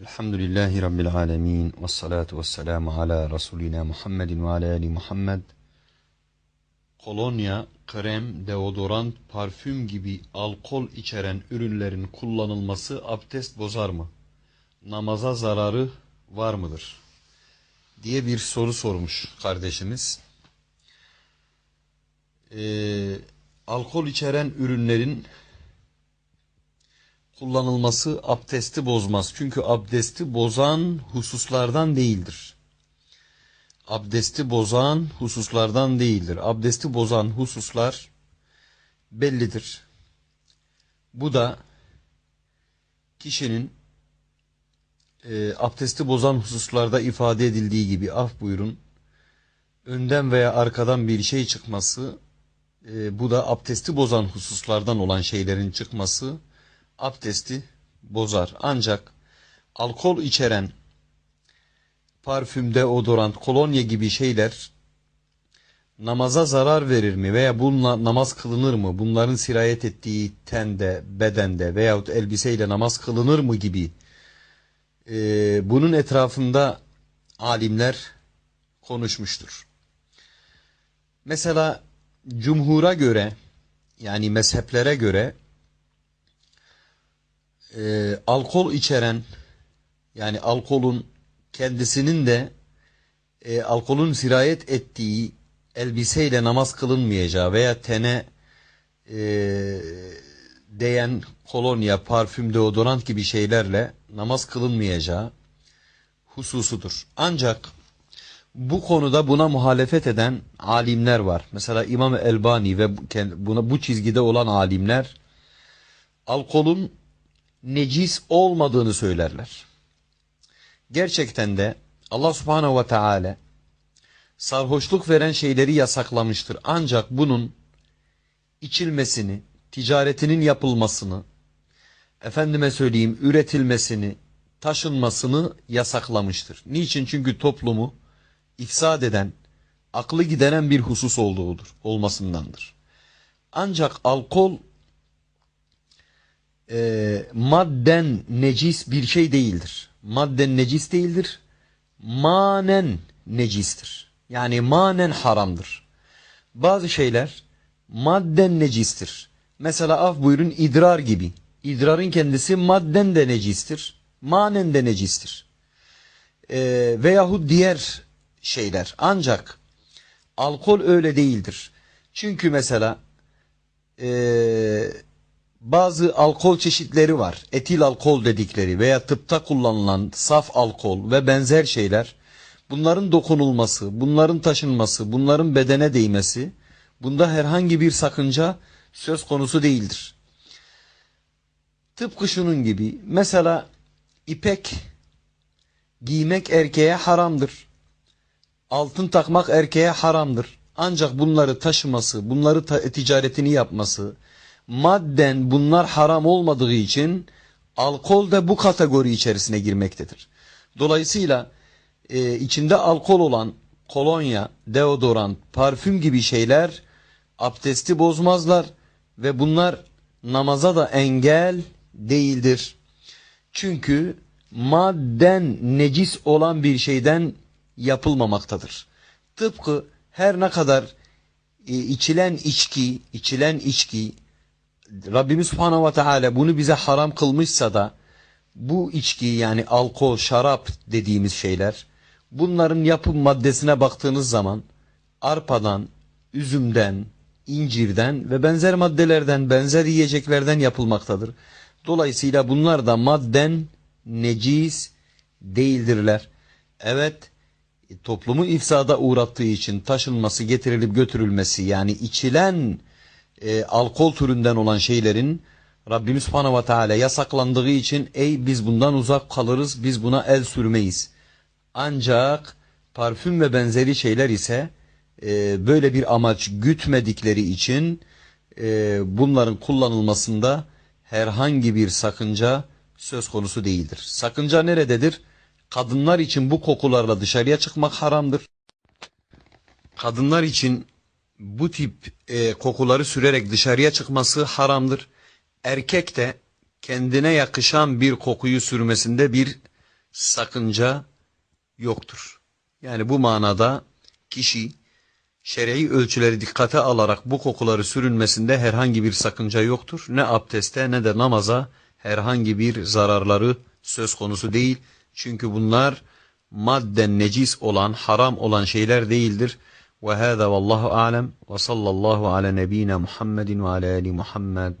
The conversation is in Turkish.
Elhamdülillahi Rabbil alemin. Ve salatu ve selamu ala Resulina Muhammedin ve ala ali Muhammed. Kolonya, krem, deodorant, parfüm gibi alkol içeren ürünlerin kullanılması abdest bozar mı? Namaza zararı var mıdır? diye bir soru sormuş kardeşimiz. Ee, alkol içeren ürünlerin kullanılması abdesti bozmaz. Çünkü abdesti bozan hususlardan değildir. Abdesti bozan hususlardan değildir. Abdesti bozan hususlar bellidir. Bu da kişinin e, abdesti bozan hususlarda ifade edildiği gibi af buyurun önden veya arkadan bir şey çıkması e, bu da abdesti bozan hususlardan olan şeylerin çıkması abdesti bozar. Ancak alkol içeren parfüm, deodorant, kolonya gibi şeyler namaza zarar verir mi veya bununla namaz kılınır mı? Bunların sirayet ettiği tende, bedende veyahut elbiseyle namaz kılınır mı gibi e, bunun etrafında alimler konuşmuştur. Mesela cumhura göre yani mezheplere göre e, alkol içeren yani alkolun kendisinin de e, alkolün sirayet ettiği elbiseyle namaz kılınmayacağı veya tene e, değen kolonya, parfüm, deodorant gibi şeylerle namaz kılınmayacağı hususudur. Ancak bu konuda buna muhalefet eden alimler var. Mesela İmam Elbani ve buna bu çizgide olan alimler alkolün necis olmadığını söylerler. Gerçekten de Allah subhanehu ve teala sarhoşluk veren şeyleri yasaklamıştır. Ancak bunun içilmesini, ticaretinin yapılmasını, efendime söyleyeyim üretilmesini, taşınmasını yasaklamıştır. Niçin? Çünkü toplumu ifsad eden, aklı gideren bir husus olduğudur, olmasındandır. Ancak alkol e, madden necis bir şey değildir. Madden necis değildir. Manen necistir. Yani manen haramdır. Bazı şeyler madden necistir. Mesela af buyurun idrar gibi. İdrarın kendisi madden de necistir. Manen de necistir. E, veyahut diğer şeyler. Ancak alkol öyle değildir. Çünkü mesela eee bazı alkol çeşitleri var. Etil alkol dedikleri veya tıpta kullanılan saf alkol ve benzer şeyler. Bunların dokunulması, bunların taşınması, bunların bedene değmesi bunda herhangi bir sakınca söz konusu değildir. Tıpkı şunun gibi mesela ipek giymek erkeğe haramdır. Altın takmak erkeğe haramdır. Ancak bunları taşıması, bunları ticaretini yapması, madden bunlar haram olmadığı için alkol de bu kategori içerisine girmektedir. Dolayısıyla e, içinde alkol olan kolonya, deodorant, parfüm gibi şeyler abdesti bozmazlar ve bunlar namaza da engel değildir. Çünkü madden necis olan bir şeyden yapılmamaktadır. Tıpkı her ne kadar e, içilen içki, içilen içki Rabbimiz Subhanahu ve Teala bunu bize haram kılmışsa da bu içki yani alkol, şarap dediğimiz şeyler bunların yapım maddesine baktığınız zaman arpadan, üzümden, incirden ve benzer maddelerden, benzer yiyeceklerden yapılmaktadır. Dolayısıyla bunlar da madden necis değildirler. Evet, toplumu ifsada uğrattığı için taşınması, getirilip götürülmesi yani içilen e, alkol türünden olan şeylerin Rabbimiz Subhanahu ve Teala yasaklandığı için ey biz bundan uzak kalırız, biz buna el sürmeyiz. Ancak parfüm ve benzeri şeyler ise e, böyle bir amaç gütmedikleri için e, bunların kullanılmasında herhangi bir sakınca söz konusu değildir. Sakınca nerededir? Kadınlar için bu kokularla dışarıya çıkmak haramdır. Kadınlar için bu tip e, kokuları sürerek dışarıya çıkması haramdır. Erkek de kendine yakışan bir kokuyu sürmesinde bir sakınca yoktur. Yani bu manada kişi şer'i ölçüleri dikkate alarak bu kokuları sürünmesinde herhangi bir sakınca yoktur. Ne abdeste ne de namaza herhangi bir zararları söz konusu değil. Çünkü bunlar madden necis olan, haram olan şeyler değildir. Ve hâzâ vallahu alem ve sallallahu ala nebîne Muhammedin ve ala ali Muhammed.